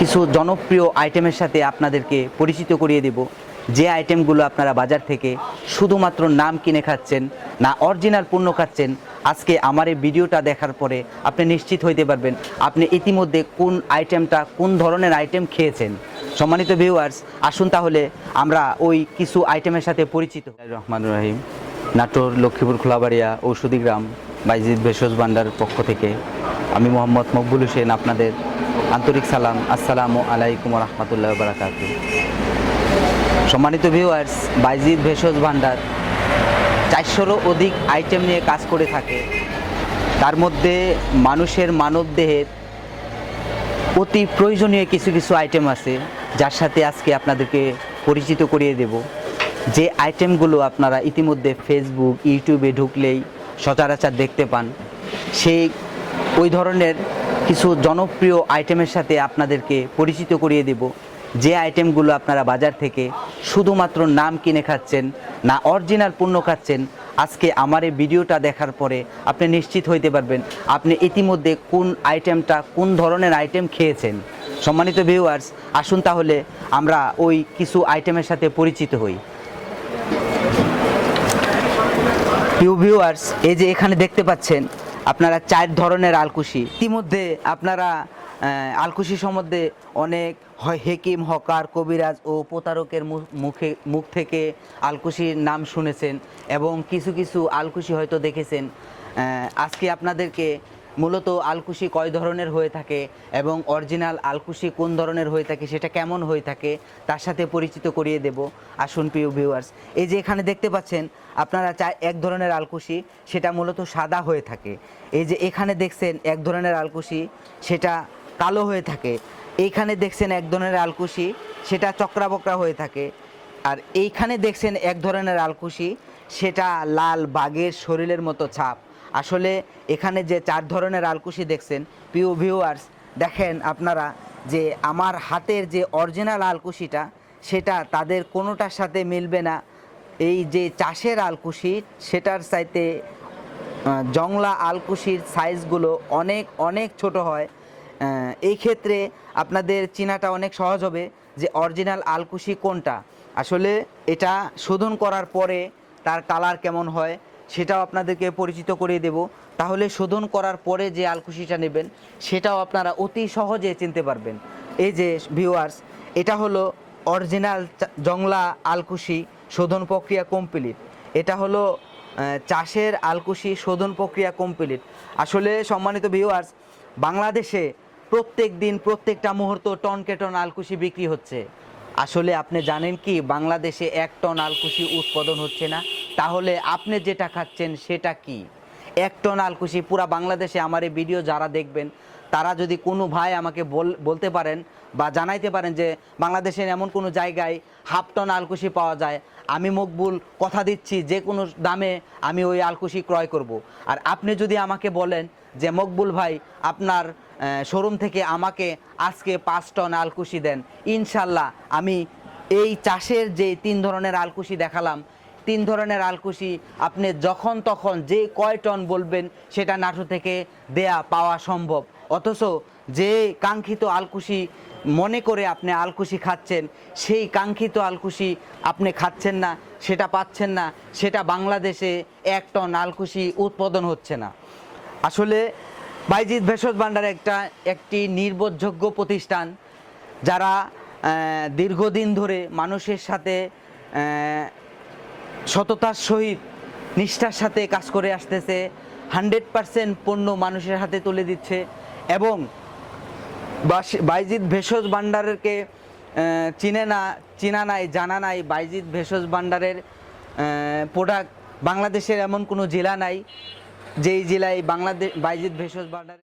কিছু জনপ্রিয় আইটেমের সাথে আপনাদেরকে পরিচিত করিয়ে দেব। যে আইটেমগুলো আপনারা বাজার থেকে শুধুমাত্র নাম কিনে খাচ্ছেন, না অরিজিনাল পণ্য খাচ্ছেন, আজকে আমার এই ভিডিওটা দেখার পরে আপনি নিশ্চিত হইতে পারবেন আপনি ইতিমধ্যে কোন আইটেমটা কোন ধরনের আইটেম খেয়েছেন। সম্মানিত ভিউয়ার্স আসুন তাহলে আমরা ওই কিছু আইটেমের সাথে পরিচিত। রহমান রহিম। নাটোর লক্ষ্মীপুর খোলাবাড়িয়া ঔষধি গ্রাম, বাইজিদ ভেষজ ভান্ডার পক্ষ থেকে আমি মোহাম্মদ মকবুল হোসেন আপনাদের আন্তরিক সালাম, আসসালামু আলাইকুম রহমতুল্লাহ বারাকাত সম্মানিত ভিউয়ার্স বাইজিদ ভেষজ ভান্ডার চারশোরও অধিক আইটেম নিয়ে কাজ করে থাকে। তার মধ্যে মানুষের মানবদেহের অতি প্রয়োজনীয় কিছু কিছু আইটেম আছে, যার সাথে আজকে আপনাদেরকে পরিচিত করিয়ে দেব। যে আইটেমগুলো আপনারা ইতিমধ্যে ফেসবুক ইউটিউবে ঢুকলেই সচরাচর দেখতে পান, সেই ওই ধরনের কিছু জনপ্রিয় আইটেমের সাথে আপনাদেরকে পরিচিত করিয়ে দেব। যে আইটেমগুলো আপনারা বাজার থেকে শুধুমাত্র নাম কিনে খাচ্ছেন, না অরিজিনাল পণ্য খাচ্ছেন, আজকে আমার এই ভিডিওটা দেখার পরে আপনি নিশ্চিত হইতে পারবেন আপনি ইতিমধ্যে কোন আইটেমটা কোন ধরনের আইটেম খেয়েছেন। সম্মানিত ভিউয়ার্স আসুন তাহলে আমরা ওই কিছু আইটেমের সাথে পরিচিত হই। ভিউয়ার্স এই যে এখানে দেখতে পাচ্ছেন আপনারা চার ধরনের আলকুশি। ইতিমধ্যে আপনারা আলকুশি সম্বন্ধে অনেক হয় হেকিম, হকার, কবিরাজ ও প্রতারকের মুখে, মুখ থেকে আলকুশির নাম শুনেছেন এবং কিছু কিছু আলকুশি হয়তো দেখেছেন। আজকে আপনাদেরকে মূলত আলকুশি কয় ধরনের হয়ে থাকে এবং অরিজিনাল আলকুশি কোন ধরনের হয়ে থাকে, সেটা কেমন হয়ে থাকে, তার সাথে পরিচিত করিয়ে দেব। আসুন প্রিয় ভিউয়ার্স এই যে এখানে দেখতে পাচ্ছেন, আপনারা চাই এক ধরনের আলকুশি, সেটা মূলত সাদা হয়ে থাকে। এই যে এখানে দেখছেন এক ধরনের আলকুশি, সেটা কালো হয়ে থাকে। এইখানে দেখছেন এক ধরনের আলকুশি, সেটা চক্রাবকরা হয়ে থাকে। আর এইখানে দেখছেন এক ধরনের আলকুশি, সেটা লাল বাঘের শরীরের মতো ছাপ। আসলে এখানে যে চার ধরনের আলকুশি দেখছেন প্রিয় ভিউয়ার্স দেখেন আপনারা যে আমার হাতের যে অরিজিনাল আলকুশিটা সেটা তাদের কোনোটার সাথে মিলবে না। এই যে চাষের আলকুশি সেটার আহ, জংলা আলকুশির সাইজগুলো অনেক অনেক ছোট হয়। এই ক্ষেত্রে আপনাদের চেনাটা অনেক সহজ হবে যে অরিজিনাল আলকুশি কোনটা। আসলে এটা শোধন করার পরে তার কালার কেমন হয় সেটাও আপনাদেরকে পরিচিত করিয়ে দেব। তাহলে শোধন করার পরে যে আলকুশিটা নেবেন, সেটাও আপনারা অতি সহজে চিনতে পারবেন। এই যে ভিউয়ার্স এটা হলো অরিজিনাল জংলা আলকুশি শোধন প্রক্রিয়া কমপ্লিট এটা হলো চাষের আলকুশি শোধন প্রক্রিয়া কমপ্লিট আসলে সম্মানিত ভিউয়ার্স বাংলাদেশে প্রত্যেক দিন প্রত্যেকটা মুহূর্ত টন কে টন আলকুশি বিক্রি হচ্ছে। আসলে আপনি জানেন কি, বাংলাদেশে এক টন আলকুশি উৎপাদন হচ্ছে না। তাহলে আপনি যেটা খাচ্ছেন সেটা কি এক টন আলকুশি, পুরা বাংলাদেশে আমার এই ভিডিও যারা দেখবেন, তারা যদি কোনো ভাই আমাকে বল- বলতে পারেন বা জানাইতে পারেন যে বাংলাদেশের এমন কোনো জায়গায় হাফ টন আলকুশি পাওয়া যায়, আমি মকবুল কথা দিচ্ছি, যে কোনো দামে আমি ওই আলকুশি ক্রয় করব। আর আপনি যদি আমাকে বলেন যে, মকবুল ভাই, আপনার শোরুম থেকে আমাকে আজকে পাঁচ টন আলকুশি দেন, ইনশাল্লাহ আমি এই চাষের যে তিন ধরনের আলকুশি দেখালাম তিন ধরনের আলকুশি আপনি যখন তখন যে কয় টন বলবেন, সেটা নাটু থেকে দেয়া পাওয়া সম্ভব। অথচ যে কাঙ্ক্ষিত আলকুশি মনে করে আপনি আলকুশি খাচ্ছেন, সেই কাঙ্ক্ষিত আলকুশি আপনি খাচ্ছেন না, সেটা পাচ্ছেন না, সেটা বাংলাদেশে এক টন আলকুশি উৎপাদন হচ্ছে না। আসলে বাইজিৎ ভেষজ ভাণ্ডার একটা, একটি নির্ভরযোগ্য প্রতিষ্ঠান, যারা দীর্ঘদিন ধরে মানুষের সাথে সততার সহিত নিষ্ঠার সাথে কাজ করে আসতেছে হান্ড্রেড পারসেন্ট পণ্য মানুষের হাতে তুলে দিচ্ছে এবং বাইজিৎ ভেষজ ভান্ডারকে আহ, চিনে না চিনা নাই জানা নাই বাইজিৎ ভেষজ ভান্ডারের প্রোডাক্ট বাংলাদেশের এমন কোনো জেলা নাই যেই জেলায় বাংলাদেশ বাইজিৎ ভেষজ ভান্ডার